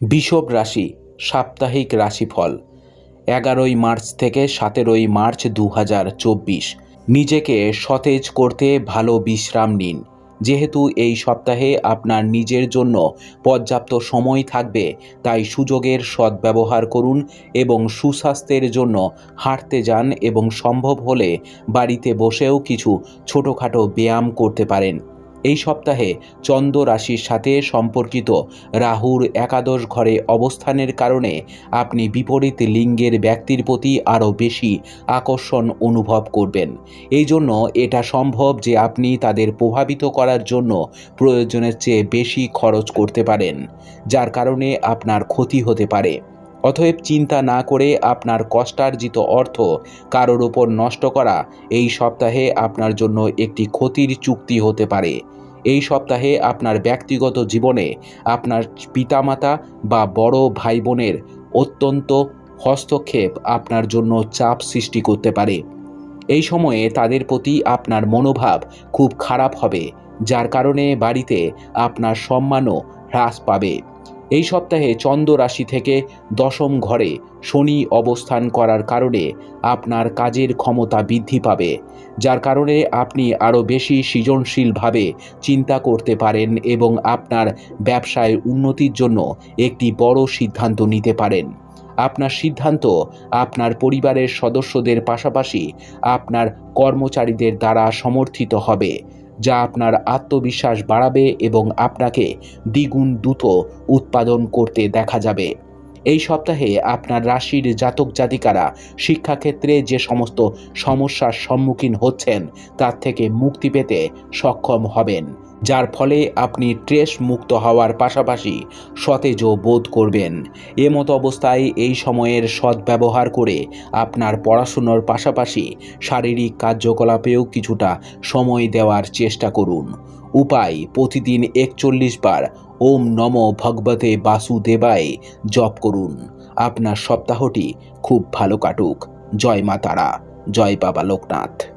বিষব রাশি, সাপ্তাহিক রাশিফল। এগারোই মার্চ থেকে সতেরোই মার্চ দু হাজার চব্বিশ। নিজেকে সতেজ করতে ভালো বিশ্রাম নিন। যেহেতু এই সপ্তাহে আপনার নিজের জন্য পর্যাপ্ত সময় থাকবে, তাই সুযোগের সদ্ব্যবহার করুন এবং সুস্বাস্থ্যের জন্য হাঁটতে যান এবং সম্ভব হলে বাড়িতে বসেও কিছু ছোটোখাটো ব্যায়াম করতে পারেন। এই সপ্তাহে চন্দ্র রাশির সাথে সম্পর্কিত রাহুর একাদশ ঘরে অবস্থানের কারণে আপনি বিপরীত লিঙ্গের ব্যক্তির প্রতি আরও বেশি আকর্ষণ অনুভব করবেন। এই জন্য এটা সম্ভব যে আপনি তাদের প্রভাবিত করার জন্য প্রয়োজনের চেয়ে বেশি খরচ করতে পারেন, যার কারণে আপনার ক্ষতি হতে পারে। অতএব চিন্তা না করে আপনার কষ্টার্জিত অর্থ কারোর ওপর নষ্ট করা এই সপ্তাহে আপনার জন্য একটি ক্ষতির চুক্তি হতে পারে। এই সপ্তাহে আপনার ব্যক্তিগত জীবনে আপনার পিতামাতা বা বড় ভাই বোনের অত্যন্ত হস্তক্ষেপ আপনার জন্য চাপ সৃষ্টি করতে পারে। এই সময়ে তাদের প্রতি আপনার মনোভাব খুব খারাপ হবে, যার কারণে বাড়িতে আপনার সম্মানও হ্রাস পাবে। এই সপ্তাহে চন্দ্র রাশি থেকে দশম ঘরে শনি অবস্থান করার কারণে আপনার কাজের ক্ষমতা বৃদ্ধি পাবে, যার কারণে আপনি আরও বেশি সৃজনশীলভাবে চিন্তা করতে পারেন এবং আপনার ব্যবসায় উন্নতির জন্য একটি বড় সিদ্ধান্ত নিতে পারেন। আপনার সিদ্ধান্ত আপনার পরিবারের সদস্যদের পাশাপাশি আপনার কর্মচারীদের দ্বারা সমর্থিত হবে। যা আপনার আত্মবিশ্বাস বাড়াবে এবং আপনাকে দ্বিগুণ দ্রুত উৎপাদন করতে দেখা যাবে। এই সপ্তাহে আপনার রাশির জাতক জাতিকারা শিক্ষাক্ষেত্রে যে সমস্ত সমস্যার সম্মুখীন হচ্ছেন, তার থেকে মুক্তি পেতে সক্ষম হবেন। যার ফলে আপনি ট্রেস মুক্ত হওয়ার পাশাপাশি সতেজও বোধ করবেন। এমতো অবস্থায় এই সময়ের সদ্ব্যবহার করে আপনার পড়াশুনোর পাশাপাশি শারীরিক কার্যকলাপেও কিছুটা সময় দেওয়ার চেষ্টা করুন। উপায়, প্রতিদিন একচল্লিশ বার ওম নম ভগবতে বাসুদেবায় জপ করুন। আপনার সপ্তাহটি খুব ভালো কাটুক। জয় মা তারা, জয় বাবা লোকনাথ।